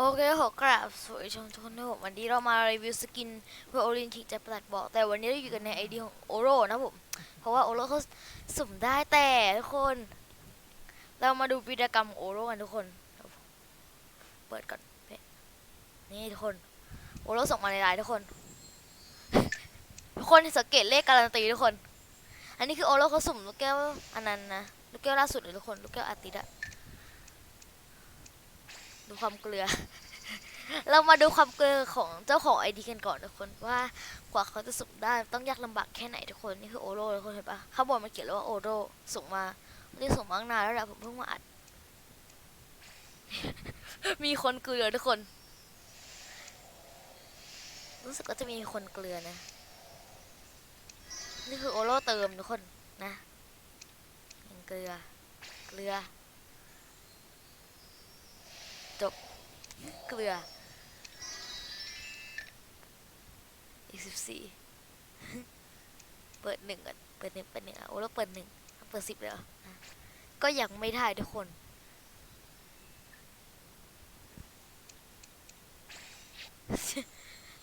โอเคขอกราบสวัสดีชมทุกคนนะครับผมวันนี้เรามารีวิวสกินเพื่อโอลินคิกจะประหลัดบอก แต่วันนี้เราอยู่กันในไอเดียของโอโรนะผมเพราะว่าโอโรเขาสุ่มได้แต่ทุกคน เรามาดูวีรกรรมโอโรกันทุกคน เปิดก่อนนี่ทุกคน โอโรส่งมาในไลน์ทุกคน ทุกคนสังเกตเลขการันตีทุกคน อันนี้คือโอโรเขาสุ่มลูกแก้วอันนั้นนะลูกแก้วล่าสุดเลยทุกคนลูกแก้วอาติดะดูความเกลือ เรามาดูความเกลือของเจ้าของไอดีกันก่อนทุกคนว่ากว่าเขาจะสุ่มได้ต้องยากลำบากแค่ไหนทุกคนนี่คือโอโร่ทุกคนเห็นปะข้างบนมันเขียนเลยว่าโอโร่ส่งมาไม่ได้ส่งมาตั้งนานแล้วแหละผมเพิ่งมาอัด มีคนเกลือทุกคน รู้สึกว่าจะมีคนเกลือนะ นี่คือโอโร่เติมทุกคนนะเกลือ เกลือ จบ เกลือ อีกสิบสี่เปิดหนึ่งก่อนเปิดหนึ่งเปิดหนึ่งอะโอ้แล้วเปิดหนึ่งเปิดสิบเลยเหรออะก็ยังไม่ได้ทุกคน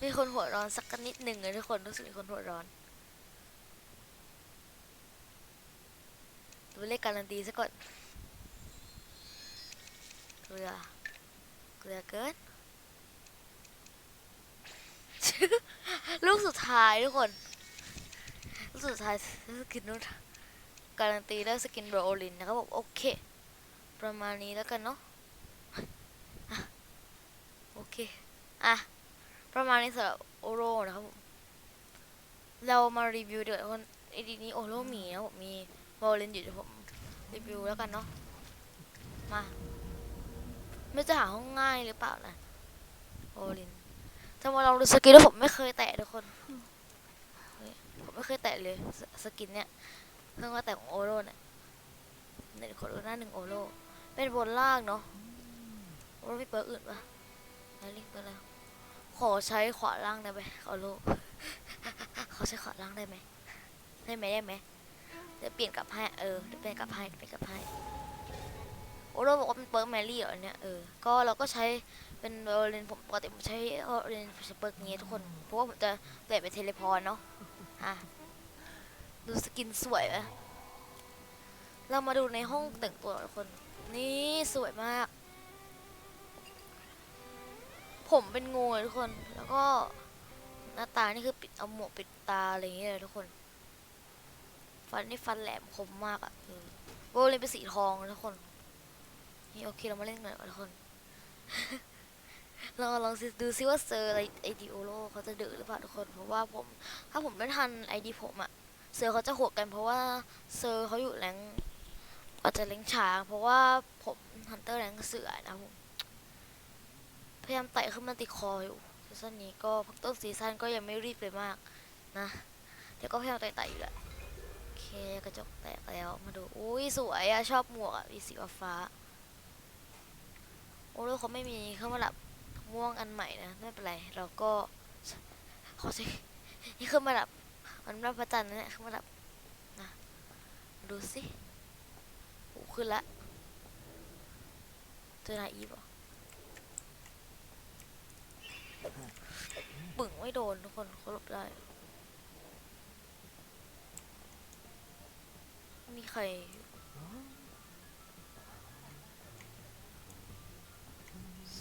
มีคนหัวร้อนสักนิดหนึ่งเลยทุกคนรู้สึกมีคนหัวร้อนดูเลขการันตีซะก่อนเกลือเกลือเกินลูกสุด ท้ายทุกคนลูกสุดท้ายสกินนู้นการันตีแล้วสกินโรลินนะครับผมโอเค ประมาณนี้แล้วกันเนาะโอเค อะ ประมาณนี้สำหรับโอโรนะครับผมเรามารีวิวเดี๋ยวคนไอดีนี้โอโรมีนะผมมีโรลินอยู่เดี๋ยวผมรีวิวแล้วกันเนาะมา ไม่จะหาห้องง่ายหรือเปล่านะโอลิน จะมาลองดูสกินแล้วผมไม่เคยแตะทุกคน ผมไม่เคยแตะเลยสสกินเนี้ยเพิ่งว่าแต่ของโอโร่เนี่ยเน็ตขอดูหน้าหนึ่งโอโร่เป็นบนล่างเนาะโอโร่มีเปิร์กอื่นปะไหนลิงเปิร์กแล้ว ขอใช้ขวาล่างได้ไหมโอโร่ขอใช้ขวาล่างได้ไหมได้ไหมได้ไหมเดี๋ยวเปลี่ยนกลับให้เออเดี๋ยวเปลี่ยนกลับให้เดี๋ยวเปลี่ยนกลับให้ โอโรบอกว่าเป็นเปิร์กแมรี่เหรอเนี่ยเออ ก็เราก็ใช้เป็นโอเรนผมปกติผมใช้โอเรนสเปิร์กนี้ทุกคน เพราะว่าผมจะเปลี่ยนเป็นเทเลพอร์ตเนาะอะดูสกินสวยไหมเรามาดูในห้องแต่งตัวทุกคน นี่สวยมาก ผมเป็นงูเลยทุกคน แล้วก็หน้าตานี่คือปิดเอาหมวกปิดตาอะไรอย่างเงี้ยเลยทุกคน ฟันนี่ฟันแหลมคมมากอะ่ะเออโอเรนเป็นสีทองทุกคน นี่โอเคเรามาเล่นกันดีกว่อนทุกคนลองลองดูซิว่าเซอร์ไอดีโอโลเขาจะดื้อหรือเปล่าทุกคน เพราะว่าผมถ้าผมไม่ทันไอดีผมอะเซอร์เขาจะโหดกันเพราะว่าเซอร์เขาอยู่แรงอาจจะแรงช้าเพราะว่าผมฮันเตอร์แรงเสือนะผมพยายามไต่ขึ้นมาติดคออยู่ซีซั่นนี้ก็พิ่งต้นซีซั่นก็ยังไม่รีบไปมากนะเดี๋ยวก็พยายามไต่ๆอยู่แหละโอเคกระจกแตกแล้วมาดูอุ้ยสวยอะชอบหมวกอะมีสีฟ้า โอ้ล้วเขาไม่มีเครื่องประดับม่วงอันใหม่นะไม่เป็นไรเราก็ขอสินี่คือมาดับมันรับพระจันทร์นะเนี่ยคือมาดับนะดูสิโอ้ขึ้นละเจอนายอีฟเหรอปึ่งไม่โดนทุกคนเขาหลบได้ มีใคร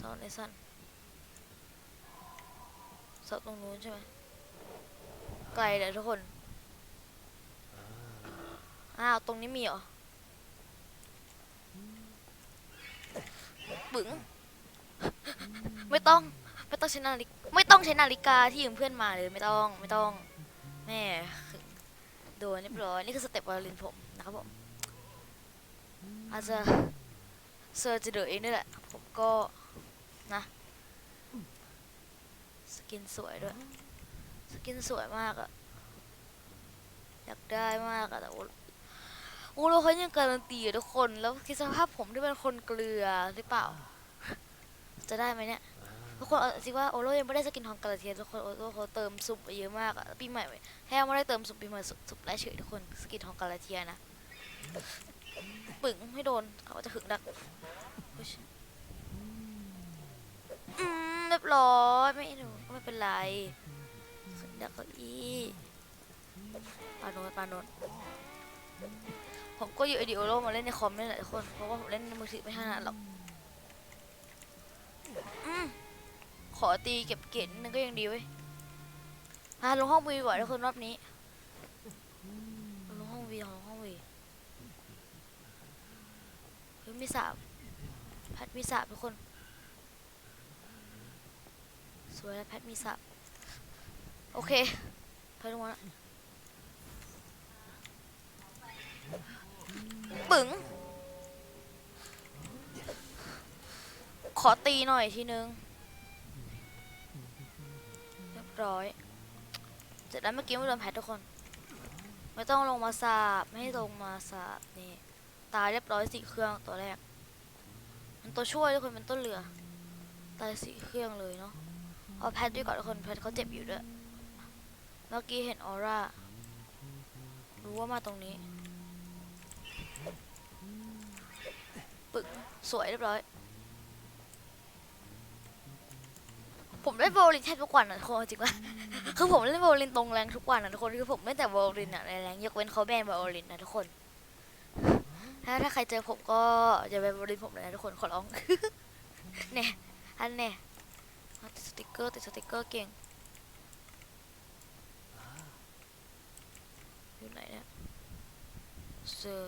ซ่อนไอ้สั้นเสาตรงนู้นใช่ไหมไกลเลยทุกคน อ้าว ตรงนี้มีเหรอปึ๋งไม่ต้อง ไม่ต้องใช้นาฬิกไม่ต้องใช้นาฬิกาที่ยืมเพื่อนมาเลยไม่ต้องไม่ต้องแม่โดนเรียบร้อยนี่คือสเต็ปวอลลินผมนะครับผมอาจจะเซอร์จะเดือเองนี่แหละผมก็นะ ส กินสวยด้วย สกินสวยมากอะอยากได้มากอะแต่ว่าโอ้เราเขายังการันตีทุกคน แล้วคิดสภาพผมที่เป็นคนเกลือหรือเปล่า จะได้ไหมเนี่ยทุกคนจริงว่าโอโรยังไม่ได้สกินทองกระเทียมทุกคนโอโรเขาเติมสุ่มไปเยอะมากอะปีใหม่แค่ไม่ได้เติมสุ่มปีใหม่สุ่มได้เฉยทุกคนสกินทองกระเทียมนะปึ๋งไม่โดนเขาจะหึงดักอุ๊ียบร้อยไม่หนูก็ไม่เป็นไรขึ้นจากเก้าอี้ปาโนนปาโนนผมก็อยู่ไอเดีโอโลมาเล่นในคอมนี่แหละทุกคน เพราะว่าผมเล่นในมือถือไม่ถนัดหรอกอขอตีเก็บเกตนิดนึงก็ยังดีเว้ยพาลงห้องวีก่อนทุกคนรอบนี้ลงห้องวีลงห้องวีเฮ้ยมีสามแพทมีสาทุกคน สวยแล้วแพทมีสามโอเคไปลงมาปึ๋งขอตีหน่อยทีนึง เรียบร้อย เสร็จแล้วเมื่อกี้ไม่โดนแพททุกคน ไม่ต้องลงมาสาบ ไม่ให้ลงมาสาบนี่ ตายเรียบร้อยสี่เครื่องตัวแรก มันตัวช่วยทุกคนเป็นต้นเรือ ตายสี่เครื่องเลยเนาะ อาแพทด้วยก่อนทุกคนแพทเขาเจ็บอยู่ด้วย เมื่อกี้เห็นออร่า รู้ว่ามาตรงนี้ ปึกสวยเรียบร้อย ผมเล่นโบว์ลินแทบทุกวันนะทุกคนจริงปะคือผมเล่นโบว์ลินตรงแรงทุกวันนะทุกคนคือผมเล่นแต่โบว์ลินอะในแรงยกเว้นเขาแบนโบว์ลินนะทุกคนถ้าถ้าใครเจอผมก็อย่าไปโบว์ลินผมเลยนะทุกคนขอร้อง เนี่ยอันเนี่ยเอา ติดสติกเกอร์ติดสติกเกอร์เก่ง อยู่ไหนเนี่ยเจอ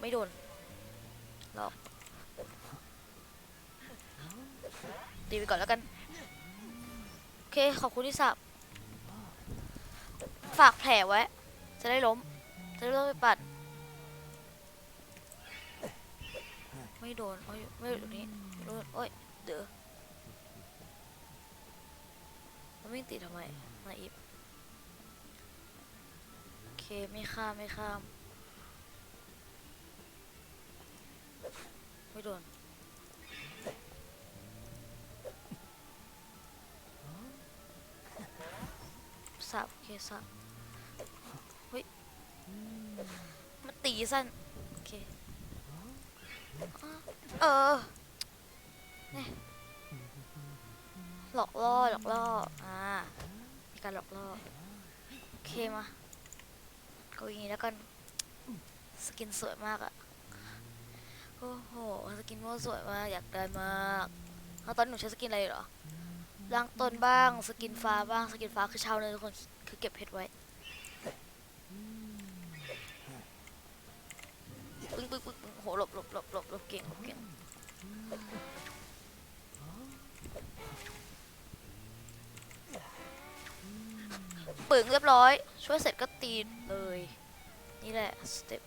ไม่โดนหรอกตีไปก่อนแล้วกัน โอเค ขอบคุณที่สับฝากแผลไว้ จะได้ล้ม จะได้ล้มไปปัด ไม่โดนโอ้ยไม่โดนตรงนี้ไม่โดนโอ้ยเดือมันวิ่งติดทำไมมาอีฟโอเคไม่ข้ามไม่ข้ามไม่โดนสับโอเคสับเฮ้ยมันตีสั้นโอเค เออนี่หลอกล่อหลอกล่ออ่ามีการหลอกล่อโอเคมาเอาอย่างนี้แล้วกันสกินสวยมากอะโอ้โหสกินโมสวยมากอยากได้มากแล้วตอนหนูใช้สกินอะไรเหรอล่างต้นบ้างสกินฟ้าบ้างสกินฟ้าคือเช่าเลยทุกคนคือเก็บเพชรไว้ ปึ้งปึ้งปึ้งปึ้งโหหลบหลบหลบหลบหลบเก่งหลบเก่งปึ้งเรียบร้อย ช่วยเสร็จก็ตีเลย นี่แหละสเต็ป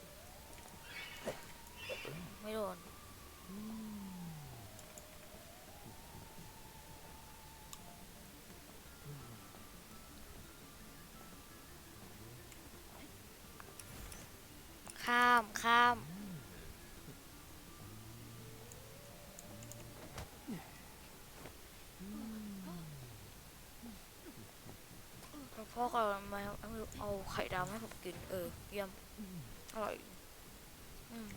ไม่โดน ข้ามข้ามพ่อก็มาเอาไข่ดาวให้ผมกิน เออ เยี่ยม อร่อย อืม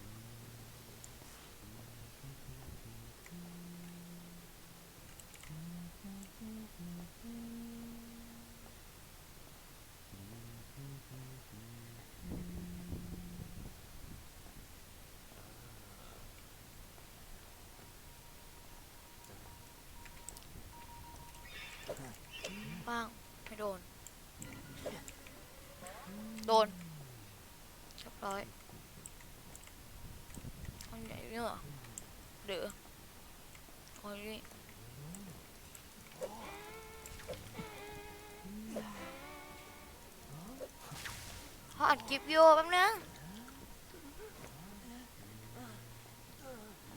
อัดคลิปอยู่แป๊บนึง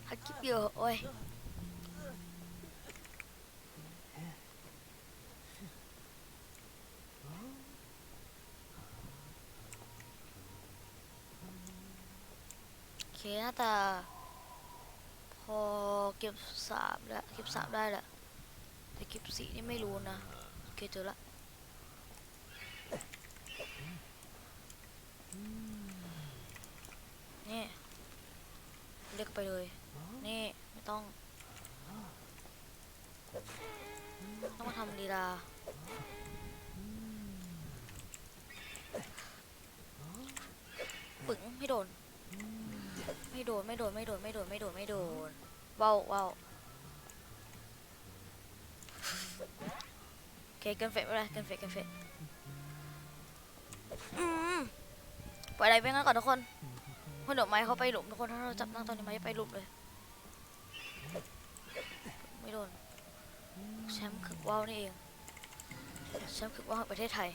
อัดคลิปอยู่โอ้ยโอเคน่าจะพอเก็บสามแล้วเก็บสามได้แหละแต่เก็บสี่นี่ไม่รู้นะ โอเคเจอละ นี่ไปเลย นี่ไม่ต้อง ต้องมาทำลีลาปึ๋งไม่โดน ไม่โดน ไม่โดน ไม่โดน ไม่โดน ไม่โดน ไม่โดนเว้าวว้าวโอเคเกินเฟะไม่เป็นไรเกินเฟะเกินเฟะปล่อยอะไรไปงั้นก่อนทุกคน เพราะเดี๋ยวไม้เขาไปหลุมทุกคนถ้าเราจับนั่งตอนนี้ไม้จะไปหลุมเลย ไม่โดนแชมป์ขึกว่าวนี่เองแชมป์ขึกว่าวประเทศไทย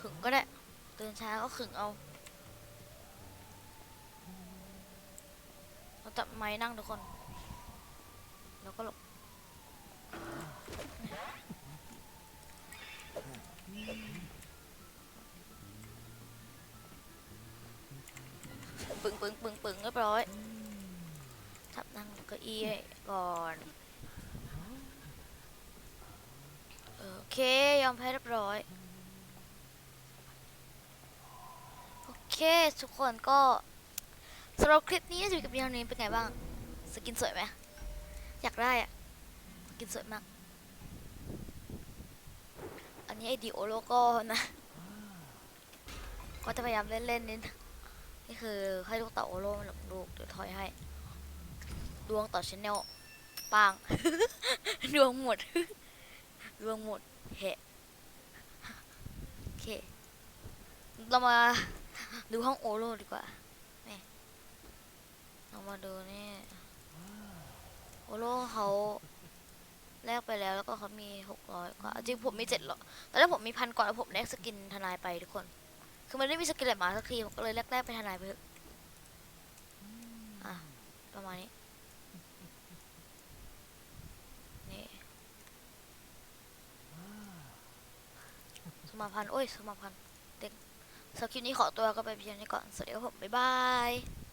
ขึงก็ได้ตื่นช้าก็ขึงเอาเรา จับไม้นั่งทุกคน แล้วก็หลบปึ้งปึ้งปึ้งปึ้งเรียบร้อยทับนั่งเก้าอี้ก่อนโอเคยอมแพ้เรียบร้อยโอเคทุกคนก็ สำหรับคลิปนี้จะมีกับเพียงเท่านี้เป็นไงบ้าง สกินสวยไหมอยากได้อะสกินสวยมาก อันนี้ไอดีโอโลโก้นะ ก็จะพยายามเล่นๆนิดนี่คือให้ลูกเต่าโอโลมันหลงลูกเดี๋ยวถอยให้ ดวงต่อชแนลปัง ดวงหมด ดวงหมดเหะโอเค เรามาดูห้องโอโลดีกว่า เรามาดูนี่โอโลเขาแลกไปแล้วแล้วก็เขามีหกร้อยกว่าจริงผมมีเจ็ดร้อยตอนแรกผมมีพันกว่าแล้วผมแลกสกินทนายไปทุกคน คือมันไม่มีสกิลอะไรมาสักทีผมก็เลยแรกๆไปทนายไปอะอะประมาณนี้นี่สมาพันโอ้ยสมาพันเด็กสำหรับคลิปนี้ขอตัวก็ไปเพียงนี้ก่อนสวัสดีครับผมบ๊ายบาย